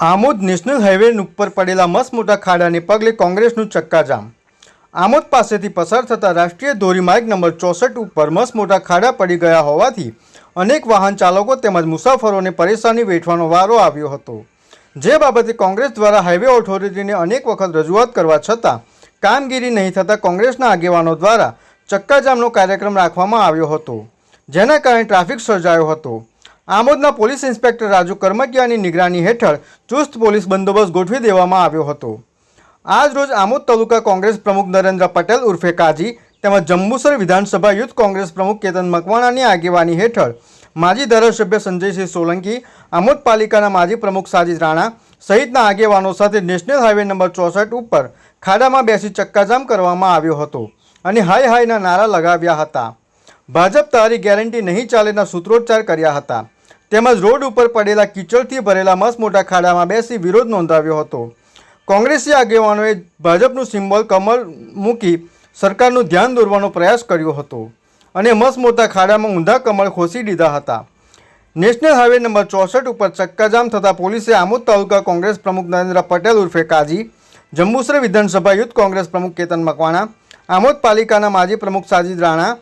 Amod national highway ઉપર પડેલા મસ્ત મોટા ખાડાને પગલે કોંગ્રેસનું ચક્કાજામ. આમોદ પાસેથી પસાર થતા રાષ્ટ્રીય ધોરીમાર્ગ નંબર ચોસઠ ઉપર મસ્ત મોટા ખાડા પડી ગયા હોવાથી અનેક વાહન ચાલકો તેમજ મુસાફરોને પરેશાની વેઠવાનો વારો આવ્યો હતો. જે બાબતે કોંગ્રેસ દ્વારા હાઈવે ઓથોરિટીને અનેક વખત રજૂઆત કરવા છતાં કામગીરી નહીં થતાં કોંગ્રેસના આગેવાનો દ્વારા ચક્કાજામનો કાર્યક્રમ રાખવામાં આવ્યો હતો, જેના કારણે ટ્રાફિક સર્જાયો હતો. આમોદના પોલીસ ઇન્સ્પેક્ટર રાજુ કર્મકિયાની નિગરાની હેઠળ ચુસ્ત પોલીસ બંદોબસ્ત ગોઠવી દેવામાં આવ્યો હતો. આજ રોજ આમોદ તાલુકા કોંગ્રેસ પ્રમુખ નરેન્દ્ર પટેલ ઉર્ફે કાજી તેમજ જંબુસર વિધાનસભા યુથ કોંગ્રેસ પ્રમુખ કેતન મકવાણાની આગેવાની હેઠળ માજી ધારાસભ્ય સંજયસિંહ સોલંકી, આમોદ પાલિકાના માજી પ્રમુખ સાજીદ રાણા સહિતના આગેવાનો સાથે નેશનલ હાઈવે નંબર ચોસઠ ઉપર ખાડામાં બેસી ચક્કાજામ કરવામાં આવ્યો હતો અને હાય હાયના નારા લગાવ્યા હતા. ભાજપ તારી ગેરંટી નહીં ચાલેના સૂત્રોચ્ચાર કર્યા હતા. તેમજ રોડ ઉપર પડેલા કીચડથી ભરેલા મસમોટા ખાડામાં બેસી વિરોધ નોંધાવ્યો હતો. કોંગ્રેસી આગેવાનોએ ભાજપનું સિમ્બોલ કમલ મૂકી સરકારનું ધ્યાન દોરવાનો પ્રયાસ કર્યો હતો અને મસમોટા ખાડામાં ઊંધા કમળ ખોસી દીધા હતા. નેશનલ હાઈવે નંબર ચોસઠ ઉપર ચક્કાજામ થતાં પોલીસે આમોદ તાલુકા કોંગ્રેસ પ્રમુખ નરેન્દ્ર પટેલ ઉર્ફે કાજી, જંબુસર વિધાનસભા યુથ કોંગ્રેસ પ્રમુખ કેતન મકવાણા, આમોદ પાલિકાના માજી પ્રમુખ સાજીદ રાણા,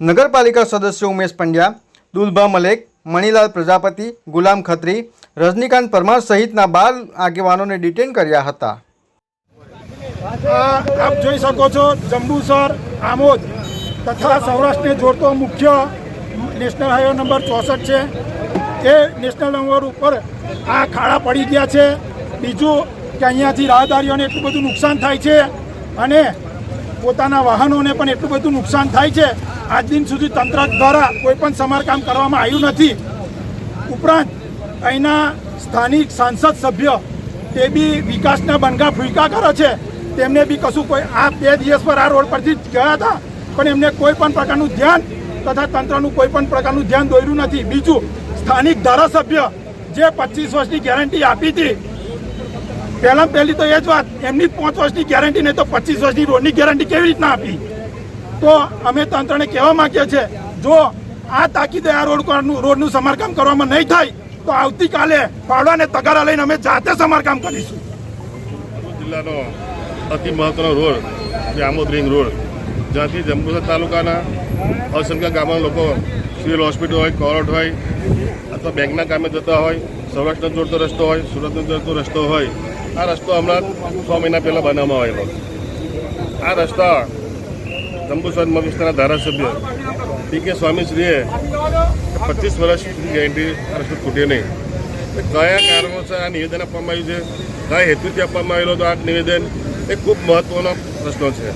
નગરપાલિકા સદસ્ય ઉમેશ પંડ્યા, દુલભા મલેક મણિલાલ પ્રજાપતિ, ગુલામ ખત્રી, રજનીકાંત પરમાર સહિતના બાર આગેવાનોને ડિટેન કર્યા હતા. આપ જોઈ શકો છો, જંબુસર, આમોદ તથા સૌરાષ્ટ્રને જોડતો મુખ્ય નેશનલ હાઈવે નંબર ચોસઠ છે. એ નેશનલ નંબર ઉપર આ ખાડા પડી ગયા છે. બીજું કે અહીંયાથી રાહદારીઓને એટલું બધું નુકસાન થાય છે અને પોતાના વાહનોને પણ એટલું બધું નુકસાન થાય છે. આજ દિન સુધી તંત્ર દ્વારા કોઈ પણ સમારકામ કરવામાં આવ્યું નથી. ઉપરાંત, અહીંના સ્થાનિક સાંસદ સભ્ય તે બી વિકાસના બનગા ફૂંકા કરે છે. તેમને બી કશું કોઈ, આ બે દિવસ પર આ રોડ પરથી ગયા હતા. પણ એમને કોઈ પણ પ્રકારનું ધ્યાન તથા તંત્રનું કોઈ પણ પ્રકારનું ધ્યાન દોર્યું નથી. બીજું, સ્થાનિક ધારાસભ્ય જે પચીસ વર્ષની ગેરંટી આપી હતી પહેલાં પહેલી તો એ જ વાત, એમની પાંચ વર્ષની ગેરંટી નહીં તો પચીસ વર્ષની રોડની ગેરંટી કેવી રીતના આપી? તો અમે તંત્રને કહેવા માંગીએ છીએ, જો આ તાકીદે આ રોડ રોડનું સમારકામ કરવામાં નહીં થાય, તો આવતીકાલે ફાવડા અને તગારા લઈને અમે જાતે સમારકામ કરીશું. જિલ્લાનો અતિ મહત્વનો રોડ જે રિંગ રોડ, જ્યાંથી જંબુસર તાલુકાના અસંખ્ય ગામના લોકો સિવિલ હોસ્પિટલ હોય, કોર્ટ હોય, અથવા બેંકના કામે જતા હોય સૌરાષ્ટ્રનો જોડતો રસ્તો હોય, સુરતનો જોડતો રસ્તો હોય. આ રસ્તો હમણાં છ મહિના પહેલાં બનાવવામાં આવેલો. આ રસ્તા જંબુસર વિસ્તારના ધારાસભ્ય પી કે સ્વામીશ્રીએ પચીસ વર્ષ સુધી ગેરંટી આ રસ્તો તૂટ્યો નહીં. કયા કારણોસર આ નિવેદન આપવામાં આવ્યું છે? કયા હેતુથી આપવામાં આવેલો તો આ નિવેદન? એ ખૂબ મહત્ત્વનો પ્રશ્ન છે.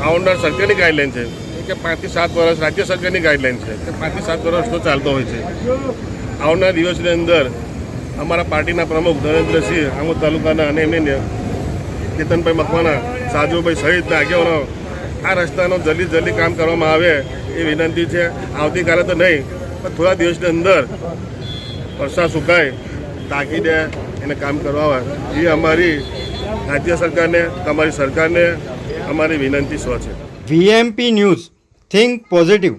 આવનાર સરકારની ગાઈડલાઈન છે. કે પાંચથી સાત વર્ષ રાજ્ય સરકારની ગાઈડલાઈન છે. કે પાંચથી સાત વર્ષ રસ્તો ચાલતો હોય છે. આવનાર દિવસની અંદર અમારા પાર્ટીના પ્રમુખ નરેન્દ્રસિંહ આમોદ તાલુકાના અને એમને કેતનભાઈ મકવાના સાજુભાઈ સહિતના આગેવાનો આ રસ્તાનો જલ્દી જલ્દી કામ કરવામાં આવે એ વિનંતી છે. આવતીકાલે તો નહીં, પણ થોડા દિવસની અંદર વરસાદ સુકાય, તાકીદે એને કામ કરવા એ અમારી રાજ્ય સરકારને, તમારી સરકારને અમારી વિનંતી સ્વ છે. VMP news, think positive.